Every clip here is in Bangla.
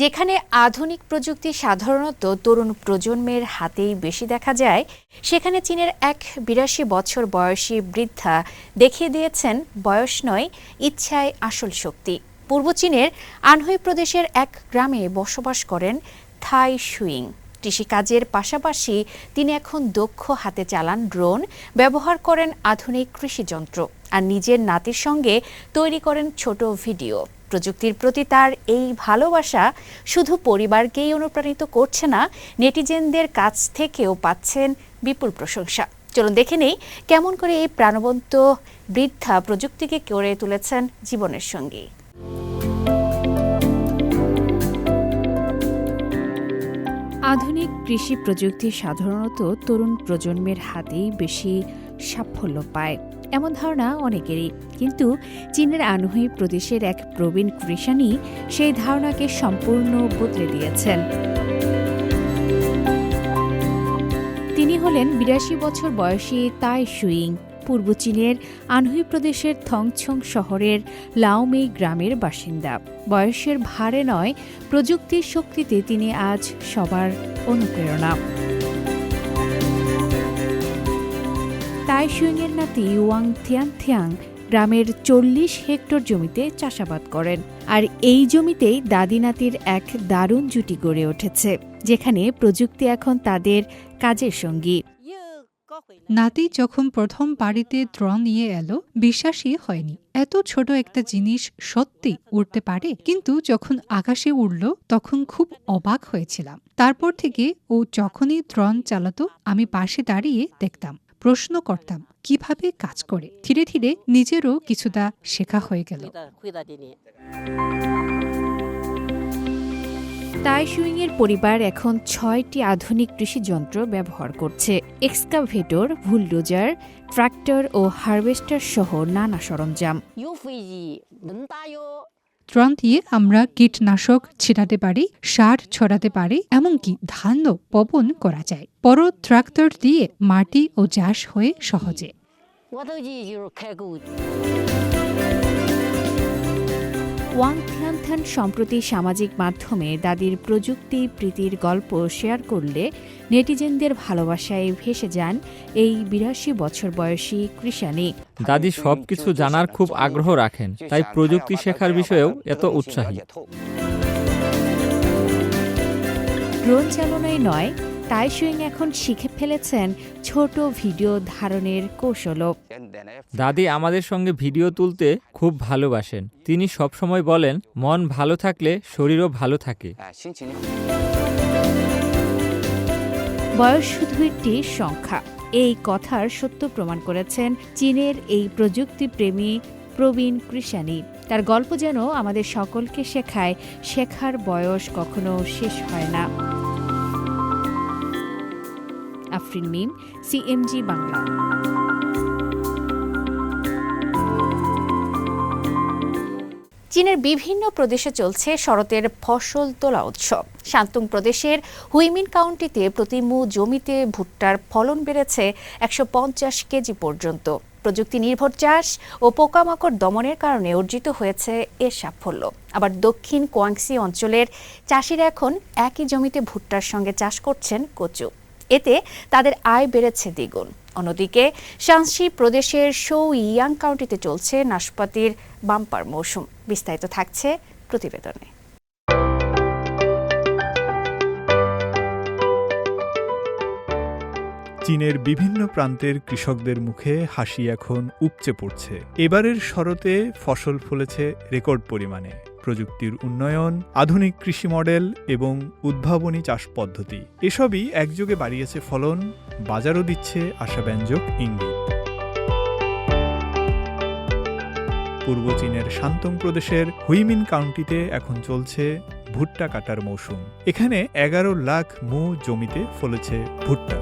যেখানে আধুনিক প্রযুক্তি সাধারণত তরুণ প্রজন্মের হাতেই বেশি দেখা যায়, সেখানে চীনের এক বিরাশি বছর বয়সী বৃদ্ধা দেখিয়ে দিয়েছেন বয়স নয়, ইচ্ছায় আসল শক্তি। পূর্ব চীনের আনহুই প্রদেশের এক গ্রামে বসবাস করেন থাই সুইং কৃষিকাজের পাশাপাশি তিনি এখন দক্ষ হাতে চালান ড্রোন, ব্যবহার করেন আধুনিক কৃষিযন্ত্র, আর নিজের নাতির সঙ্গে তৈরি করেন ছোট ভিডিও। প্রযুক্তির প্রতি তার এই ভালোবাসা শুধু পরিবারকেই অনুপ্রাণিত করছে না, নেটিজেনদের কাছ থেকেও পাচ্ছেন বিপুল প্রশংসা। চলুন দেখে নেই কেমন করে এই প্রাণবন্ত বৃদ্ধা প্রযুক্তিকে করে তুলেছেন জীবনের সঙ্গী। আধুনিক কৃষি প্রযুক্তি সাধারণত তরুণ প্রজন্মের হাতেই বেশি সাফল্য পায়। এমন ধারণা অনেকেরই। কিন্তু চীনের আনহুই প্রদেশের এক প্রবীণ কৃষানি সেই ধারণাকে সম্পূর্ণ বদলে দিয়েছেন। তিনি হলেন বিরাশি বছর বয়সী তাই সুইং পূর্ব চীনের আনহুই প্রদেশের থংছং শহরের লাওমেই গ্রামের বাসিন্দা। বয়সের ভারে নয় প্রযুক্তির শক্তিতে তিনি আজ সবার অনুপ্রেরণা। তাই সুইংয়ের নাতি ওয়াং থিয়াং থিয়াং গ্রামের চল্লিশ হেক্টর জমিতে চাষাবাদ করেন। আর এই জমিতেই দাদি নাতির এক দারুণ জুটি গড়ে উঠেছে, যেখানে প্রযুক্তি এখন তাদের কাজের সঙ্গী। নাতি যখন প্রথম বাড়িতে ড্রোন নিয়ে এলো, বিশ্বাসই হয়নি। এত ছোট একটা জিনিস সত্যি উড়তে পারে? কিন্তু যখন আকাশে উড়ল, তখন খুব অবাক হয়েছিলাম। তারপর থেকে ও যখনই ড্রোন চালাতো, আমি পাশে দাঁড়িয়ে দেখতাম। প্রশ্ন করতাম কীভাবে কাজ করে? ধীরে ধীরে নিজেরও কিছুটা শেখা হয়ে গেল। তাই সুইংয়ের পরিবার এখন ছয়টি আধুনিক কৃষি যন্ত্র ব্যবহার করছে। এক্সকাভেটর ভুলডোজার ট্রাক্টর ও হারভেস্টার সহ নানা সরঞ্জাম। ত্রাণ দিয়ে আমরা কীটনাশক ছিটাতে পারি, সার ছড়াতে পারি, এমনকি ধানও বপন করা যায়। পরো ট্রাক্টর দিয়ে মাটি ও চাষ হয়ে সহজে। ওয়াং থিয়ানথান সম্প্রতি সামাজিক মাধ্যমে দাদির প্রযুক্তি প্রীতির গল্প শেয়ার করলে নেটিজেনদের ভালোবাসায় ভেসে যান এই বিরাশি বছর বয়সী কৃষানি দাদি সবকিছু জানার খুব আগ্রহ রাখেন তাই প্রযুক্তি শেখার বিষয়েও এত উৎসাহী। ড্রোন চালনায় নয় তাই সুইং এখন শিখে ফেলেছেন ছোট ভিডিও ধারণের কৌশল দাদি আমাদের সঙ্গে ভিডিও তুলতে খুব ভালোবাসেন। তিনি সবসময় বলেন মন ভালো থাকলে শরীরও ভালো থাকে। বয়স শুধু একটি সংখ্যা। এই কথার সত্য প্রমাণ করেছেন চীনের এই প্রযুক্তিপ্রেমী প্রবীণ কৃষানি। তার গল্প যেন আমাদের সকলকে শেখায় শেখার বয়স কখনো শেষ হয় না। আফরিন মিম, সিএমজি বাংলা। চীনের বিভিন্ন প্রদেশে চলছে শরতের ফসল তোলা উৎসব। শান্তং প্রদেশের হুইমিন কাউন্টিতে প্রতি মু জমিতে ভুট্টার ফলন বেড়েছে একশো পঞ্চাশ কেজি পর্যন্ত। প্রযুক্তি নির্ভর চাষ ও পোকামাকড় দমনের কারণে অর্জিত হয়েছে এ সাফল্য। আবার দক্ষিণ কোয়াংসি অঞ্চলের চাষিরা এখন একই জমিতে ভুট্টার সঙ্গে চাষ করছেন কচু। এতে তাদের আয় বেড়েছে দ্বিগুণ। অন্যদিকে শানসি প্রদেশের সৌ ইয়াং কাউন্টিতে চলছে নাশপাতির বাম্পার মৌসুম। বিস্তারিত থাকছে প্রতিবেদনে। চীনের বিভিন্ন প্রান্তের কৃষকদের মুখে হাসি এখন উপচে পড়ছে। এবারের শরতে ফসল ফলেছে রেকর্ড পরিমাণে। প্রযুক্তির উন্নয়ন, আধুনিক কৃষি মডেল এবং উদ্ভাবনী চাষ পদ্ধতি। এসবই একযোগে বাড়িয়েছে ফলন, বাজারও দিচ্ছে আশাব্যঞ্জক ইঙ্গিত। পূর্ব চীনের শান্তং প্রদেশের হুইমিন কাউন্টিতে এখন চলছে ভুট্টা কাটার মৌসুম। এখানে এগারো লাখ মু জমিতে ফলেছে ভুট্টা।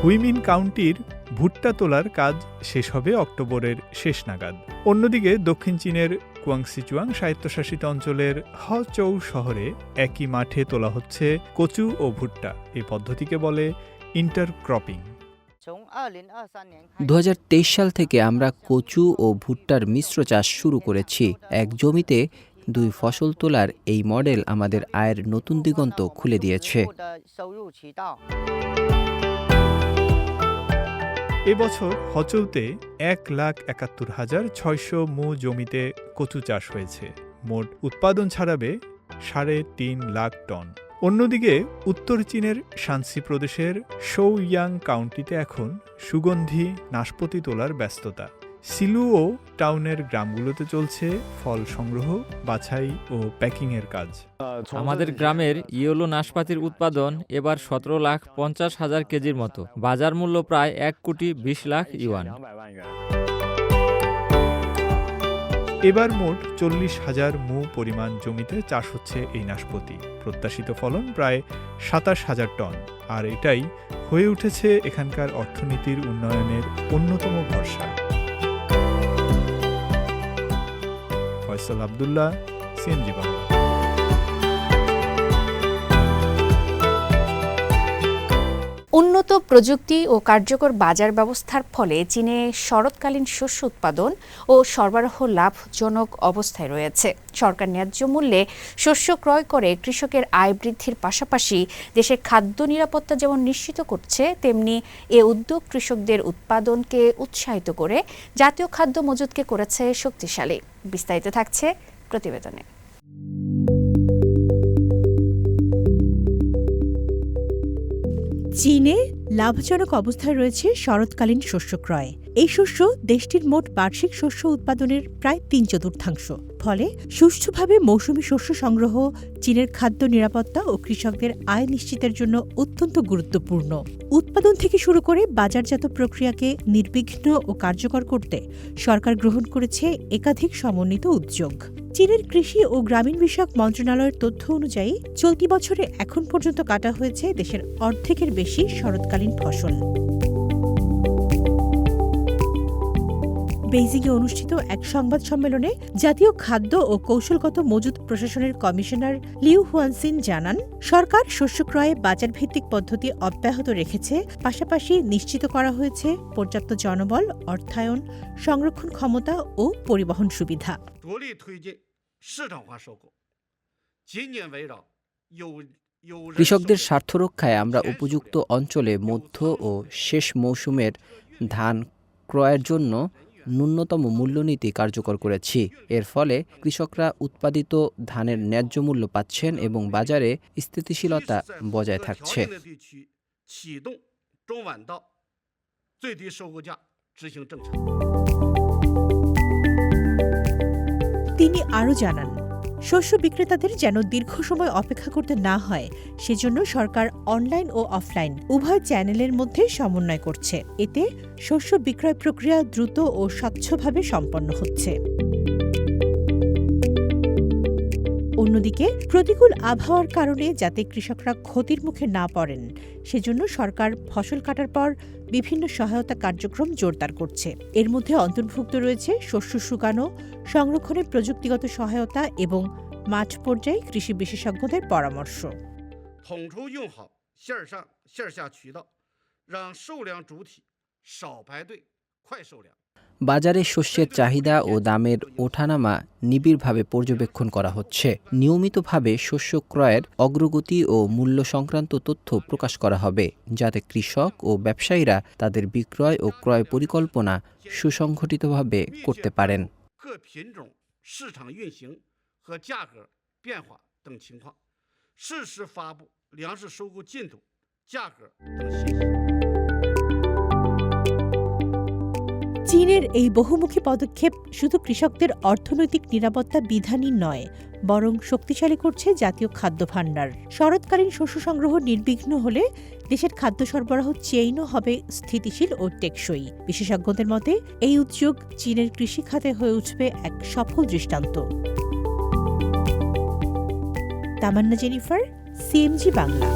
হুইমিন কাউন্টির ভুট্টা তোলার কাজ শেষ হবে অক্টোবরের শেষ নাগাদ। অন্যদিকে দক্ষিণ চীনের কুয়াংসিচুয়াং স্বায়ত্তশাসিত অঞ্চলের হচৌ শহরে একই মাঠে তোলা হচ্ছে কচু ও ভুট্টা। এই পদ্ধতিকে বলে ইন্টারক্রপিং। দু হাজার তেইশ সাল থেকে আমরা কচু ও ভুট্টার মিশ্র চাষ শুরু করেছি। এক জমিতে দুই ফসল তোলার এই মডেল আমাদের আয়ের নতুন দিগন্ত খুলে দিয়েছে। এবছর হচৌতে এক লাখ একাত্তর হাজার ছয়শো মো জমিতে কচু চাষ হয়েছে। মোট উৎপাদন ছাড়াবে সাড়ে তিন লাখ টন। অন্যদিকে উত্তর চীনের শান্সি প্রদেশের শৌয়াং কাউন্টিতে এখন সুগন্ধি নাশপতি তোলার ব্যস্ততা। সিলুও টাউনের গ্রামগুলোতে চলছে ফল সংগ্রহ বাছাই ও প্যাকিংয়ের কাজ। আমাদের গ্রামের ইয়েলো নাশপাতির উৎপাদন এবার সতেরো লাখ পঞ্চাশ হাজার কেজির মতো। বাজার মূল্য প্রায় এক কোটি বিশ লাখ ইউয়ান। এবার মোট চল্লিশ হাজার মু পরিমাণ জমিতে চাষ হচ্ছে এই নাশপাতি। প্রত্যাশিত ফলন প্রায় সাতাশ হাজার টন। আর এটাই হয়ে উঠেছে এখানকার অর্থনীতির উন্নয়নের অন্যতম ভরসা। ফয়সাল আবদুল্লাহ সিএমজি বাংলা। উন্নত প্রযুক্তি ও কার্যকর বাজার ব্যবস্থার ফলে চীনে শরৎকালীন শস্য উৎপাদন ও সরবরাহ লাভজনক অবস্থায় রয়েছে। সরকার ন্যায্য মূল্যে শস্য ক্রয় করে কৃষকের আয় বৃদ্ধির পাশাপাশি দেশের খাদ্য নিরাপত্তা যেমন নিশ্চিত করছে, তেমনি এ উদ্যোগ কৃষকদের উৎপাদনকে উৎসাহিত করে জাতীয় খাদ্য মজুদকে করেছে শক্তিশালী। বিস্তারিত থাকছে প্রতিবেদনে। চীনে লাভজনক অবস্থায় রয়েছে শরৎকালীন শস্য ক্রয় এই শস্য দেশটির মোট বার্ষিক শস্য উৎপাদনের প্রায় তিন চতুর্থাংশ। ফলে সুষ্ঠুভাবে মৌসুমী শস্য সংগ্রহ, চীনের খাদ্য নিরাপত্তা ও কৃষকদের আয় নিশ্চিতের জন্য অত্যন্ত গুরুত্বপূর্ণ। উৎপাদন থেকে শুরু করে বাজারজাত প্রক্রিয়াকে নির্বিঘ্ন ও কার্যকর করতে সরকার গ্রহণ করেছে একাধিক সমন্বিত উদ্যোগ। চীনের কৃষি ও গ্রামীণ বিষয়ক মন্ত্রণালয়ের তথ্য অনুযায়ী, চলতি বছরে এখন পর্যন্ত কাটা হয়েছে দেশের অর্ধেকের বেশি শরৎকালীন ফসল। বেইজিংয়ে অনুষ্ঠিত এক সংবাদ সম্মেলনে জাতীয় খাদ্য ও কৌশলগত মজুদ প্রশাসনের কমিশনার লিউ হুয়ানসিন জানান, সরকার শস্য ক্রয়ে বাজার ভিত্তিক পদ্ধতি অব্যাহত রেখেছে, পাশাপাশি নিশ্চিত করা হয়েছে পর্যাপ্ত জনবল, অর্থায়ন, সংরক্ষণ ক্ষমতা ও পরিবহন সুবিধা। কৃষকদের স্বার্থ রক্ষায় আমরা উপযুক্ত অঞ্চলে মধ্য ও শেষ মৌসুমের ধান ক্রয়ের জন্য ন্যূনতম মূল্যনীতি কার্যকর করেছি। এর ফলে কৃষকরা উৎপাদিত ধানের ন্যায্য মূল্য পাচ্ছেন এবং বাজারে স্থিতিশীলতা বজায় থাকছে। তিনি আরও জানান শস্য বিক্রেতাদের যেন দীর্ঘ সময় অপেক্ষা করতে না হয়, সেজন্য সরকার অনলাইন ও অফলাইন উভয় চ্যানেলের মধ্যে সমন্বয় করছে। এতে শস্য বিক্রয় প্রক্রিয়া দ্রুত ও স্বচ্ছভাবে সম্পন্ন হচ্ছে। অন্যদিকে প্রতিকূল আবহাওয়ার কারণে যাতে কৃষকরা ক্ষতির মুখে না পড়েন, সেজন্য সরকার ফসল কাটার পর বিভিন্ন সহায়তা কার্যক্রম জোরদার করছে। এর মধ্যে অন্তর্ভুক্ত রয়েছে শস্য শুকানো সংরক্ষণের প্রযুক্তিগত সহায়তা এবং মাঠ পর্যায়ে কৃষি বিশেষজ্ঞদের পরামর্শ। 统筹用好线儿上线儿下渠道，让售粮主体少排队，快售粮。 বাজারে শস্যের চাহিদা ও দামের ওঠানামা নিবিড়ভাবে পর্যবেক্ষণ করা হচ্ছে নিয়মিতভাবে শস্য ক্রয়ের অগ্রগতি ও মূল্য সংক্রান্ত তথ্য প্রকাশ করা হবে যাতে কৃষক ও ব্যবসায়ীরা তাদের বিক্রয় ও ক্রয় পরিকল্পনা সুসংগঠিতভাবে করতে পারেন 各品种市场运行和价格变化等情况，适时发布粮食收购进度、价格等信息。 চীনের এই বহুমুখী পদক্ষেপ শুধু কৃষকদের অর্থনৈতিক নিরাপত্তা বিধানই নয়, বরং শক্তিশালী করছে জাতীয় খাদ্য ভাণ্ডার। শরৎকালীন শস্য সংগ্রহ নির্বিঘ্ন হলে দেশের খাদ্য সরবরাহ চেইনও হবে স্থিতিশীল ও টেকসই। বিশেষজ্ঞদের মতে, এই উদ্যোগ চীনের কৃষি খাতে হয়ে উঠবে এক সফল দৃষ্টান্ত। Tamanna Jennifer, CMG Bangla.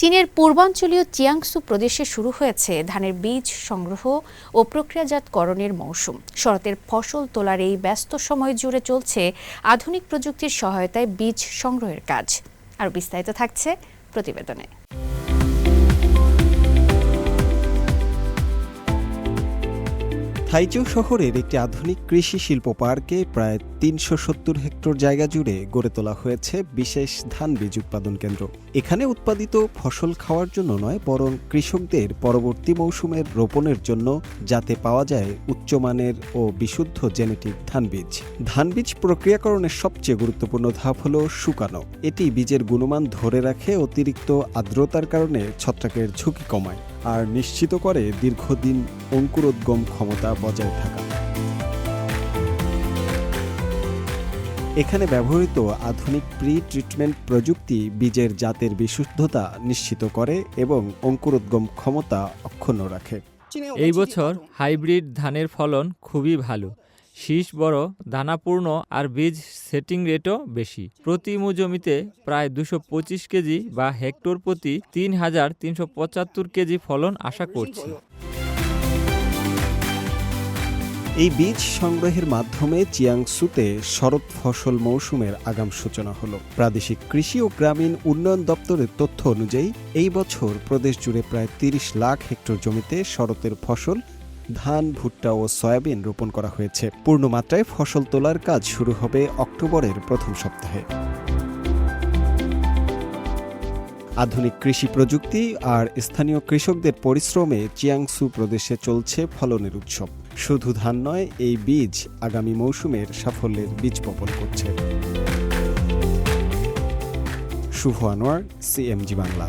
চীনের পূর্বাঞ্চলীয় চিয়াংসু প্রদেশে শুরু হয়েছে ধানের বীজ সংগ্রহ ও প্রক্রিয়াজাতকরণের মৌসুম। শরতের ফসল তোলার এই ব্যস্ত সময় জুড়ে চলছে আধুনিক প্রযুক্তির সহায়তায় বীজ সংগ্রহের কাজ। আর বিস্তারিত থাকছে প্রতিবেদনে। থাইচৌ শহরের একটি আধুনিক কৃষি শিল্প পার্কে প্রায় তিনশো সত্তর হেক্টর জায়গা জুড়ে গড়ে তোলা হয়েছে বিশেষ ধান বীজ উৎপাদন কেন্দ্র। এখানে উৎপাদিত ফসল খাওয়ার জন্য নয়, বরং কৃষকদের পরবর্তী মৌসুমের রোপণের জন্য যাতে পাওয়া যায় উচ্চমানের ও বিশুদ্ধ জেনেটিক ধান বীজ। ধান বীজ প্রক্রিয়াকরণের সবচেয়ে গুরুত্বপূর্ণ ধাপ হল শুকানো। এটি বীজের গুণমান ধরে রাখে অতিরিক্ত আর্দ্রতার কারণে ছত্রাকের ঝুঁকি কমায়। আর নিশ্চিত করে দীর্ঘদিন অঙ্কুরোদ্গম ক্ষমতা বজায় থাকা। এখানে ব্যবহৃত আধুনিক প্রি ট্রিটমেন্ট প্রযুক্তি বীজের জাতের বিশুদ্ধতা নিশ্চিত করে এবং অঙ্কুরোদ্গম ক্ষমতা অক্ষুণ্ণ রাখে। এই বছর হাইব্রিড ধানের ফলন খুবই ভালো। শীষ বড়, দানাপূর্ণ আর বীজ সেটিং রেটও বেশি। প্রতি মু জমিতে প্রায় দুশো কেজি বা হেক্টর প্রতি তিন হাজার তিনশো পঁচাত্তর কেজি ফলন আশা করছি। এই বীজ সংগ্রহের মাধ্যমে চিয়াংসুতে শরৎ ফসল মৌসুমের আগাম সূচনা হলো। প্রাদেশিক কৃষি ও গ্রামীণ উন্নয়ন দপ্তরের তথ্য অনুযায়ী, এই বছর প্রদেশ জুড়ে প্রায় তিরিশ লাখ হেক্টর জমিতে শরতের ফসল ধান, ভুট্টা ও সয়াবিন রোপণ করা হয়েছে। পূর্ণমাত্রায় ফসল তোলার কাজ শুরু হবে অক্টোবরের প্রথম সপ্তাহে। আধুনিক কৃষি প্রযুক্তি আর স্থানীয় কৃষকদের পরিশ্রমে চিয়াংসু প্রদেশে চলছে ফলনের উৎসব। শুধু ধান নয়, এই বীজ আগামী মৌসুমের সাফল্যের বীজ বপন করছে। শুভ আনোয়ার, সিএমজি বাংলা।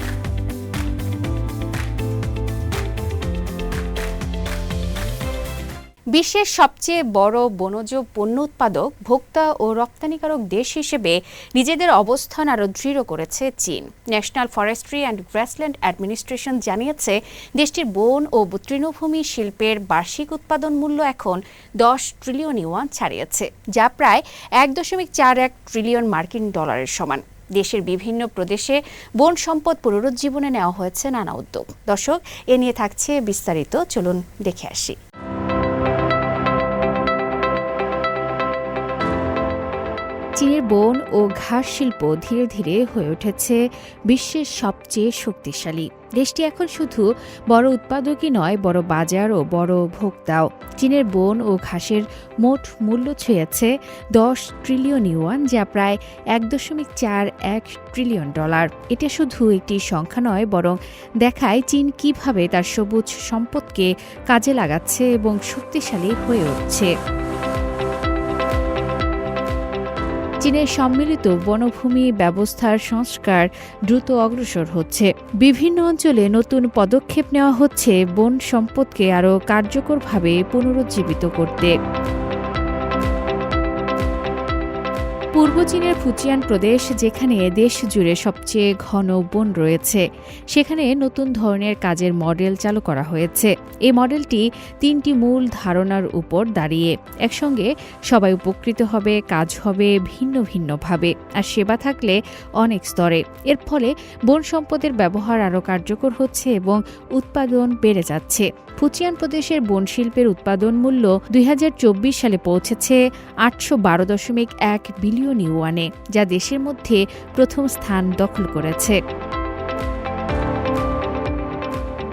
বিশ্বের সবচেয়ে বড় বনজ পণ্য উৎপাদক, ভোক্তা ও রপ্তানিকারক দেশ হিসেবে নিজেদের অবস্থান আরও দৃঢ় করেছে চীন। National forestry and grassland administration জানিয়েছে, দেশটির বন ও তৃণভূমি শিল্পের বার্ষিক উৎপাদন মূল্য এখন দশ ট্রিলিয়ন ইউয়ান ছাড়িয়েছে, যা প্রায় এক দশমিক চার এক ট্রিলিয়ন মার্কিন ডলারের সমান। দেশের বিভিন্ন প্রদেশে বন সম্পদ পুনরুজ্জীবনে নেওয়া হয়েছে নানা উদ্যোগ। দর্শক, এ নিয়ে থাকছে বিস্তারিত, চলুন দেখে আসি। চীনের বন ও ঘাস শিল্প ধীরে ধীরে হয়ে উঠেছে বিশ্বের সবচেয়ে শক্তিশালী। দেশটি এখন শুধু বড় উৎপাদকই নয়, বড় বাজার ও বড় ভোক্তাও। চীনের বন ও ঘাসের মোট মূল্য ছুঁয়েছে দশ ট্রিলিয়ন ইউয়ান, যা প্রায় এক দশমিক চার এক ট্রিলিয়ন ডলার। এটা শুধু একটি সংখ্যা নয়, বরং দেখায় চীন কীভাবে তার সবুজ সম্পদকে কাজে লাগাচ্ছে এবং শক্তিশালী হয়ে উঠছে। চীনের সম্মিলিত বনভূমি ব্যবস্থার সংস্কার দ্রুত অগ্রসর হচ্ছে। বিভিন্ন অঞ্চলে নতুন পদক্ষেপ নেওয়া হচ্ছে বন সম্পদকে আরও কার্যকরভাবে পুনরুজ্জীবিত করতে। পূর্ব চীনের ফুচিয়ান প্রদেশ, যেখানে দেশ জুড়ে সবচেয়ে ঘন বন রয়েছে, সেখানে নতুন ধরনের কাজের মডেল চালু করা হয়েছে। এই মডেলটি তিনটি মূল ধারণার উপর দাঁড়িয়ে, একসঙ্গে সবাই উপকৃত হবে, কাজ হবে ভিন্ন ভিন্নভাবে, আর সেবা থাকলে অনেক স্তরে। এর ফলে বন সম্পদের ব্যবহার আরও কার্যকর হচ্ছে এবং উৎপাদন বেড়ে যাচ্ছে। ফুচিয়ান প্রদেশের বন শিল্পের উৎপাদন মূল্য দুই হাজার চব্বিশ সালে পৌঁছেছে আটশো বারো দশমিক এক বিলিয়ন ইউয়ানে যা দেশের মধ্যে প্রথম স্থান দখল করেছে।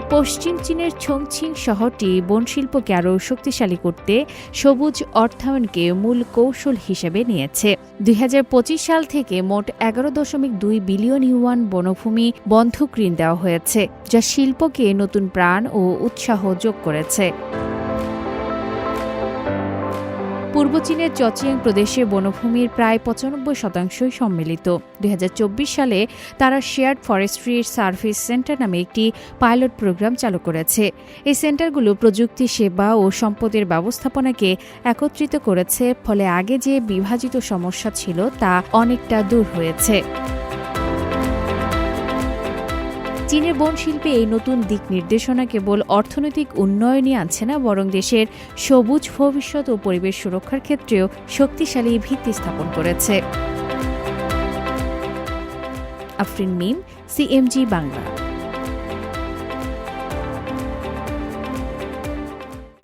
পশ্চিম চীনের ছংছিং শহরটি বনশিল্পকে আরও শক্তিশালী করতে সবুজ অর্থায়নকে মূল কৌশল হিসেবে নিয়েছে। দুই হাজার পঁচিশ সাল থেকে মোট এগারো দশমিক দুই বিলিয়ন ইউয়ান বনভূমি বন্ধক ঋণ দেওয়া হয়েছে, যা শিল্পকে নতুন প্রাণ ও উৎসাহ যোগ করেছে। পূর্ব চীনের চচিয়াং প্রদেশে বনভূমির প্রায় পঁচানব্বই শতাংশই সম্মিলিত। দুই হাজার চব্বিশ সালে তারা শেয়ার্ড ফরেস্ট্রি সার্ভিস সেন্টার নামে একটি পাইলট প্রোগ্রাম চালু করেছে। এই সেন্টারগুলো প্রযুক্তি, সেবা ও সম্পদের ব্যবস্থাপনাকে একত্রিত করেছে, ফলে আগে যে বিভাজিত সমস্যা ছিল তা অনেকটা দূর হয়েছে। চীনের বন শিল্পে এই নতুন দিক নির্দেশনা কেবল অর্থনৈতিক উন্নয়নই আনছে না, বরং দেশের সবুজ ভবিষ্যৎ ও পরিবেশ সুরক্ষার ক্ষেত্রেও শক্তিশালী ভিত্তি স্থাপন করেছে। আফরিন মিম, সিএমজি বাংলা।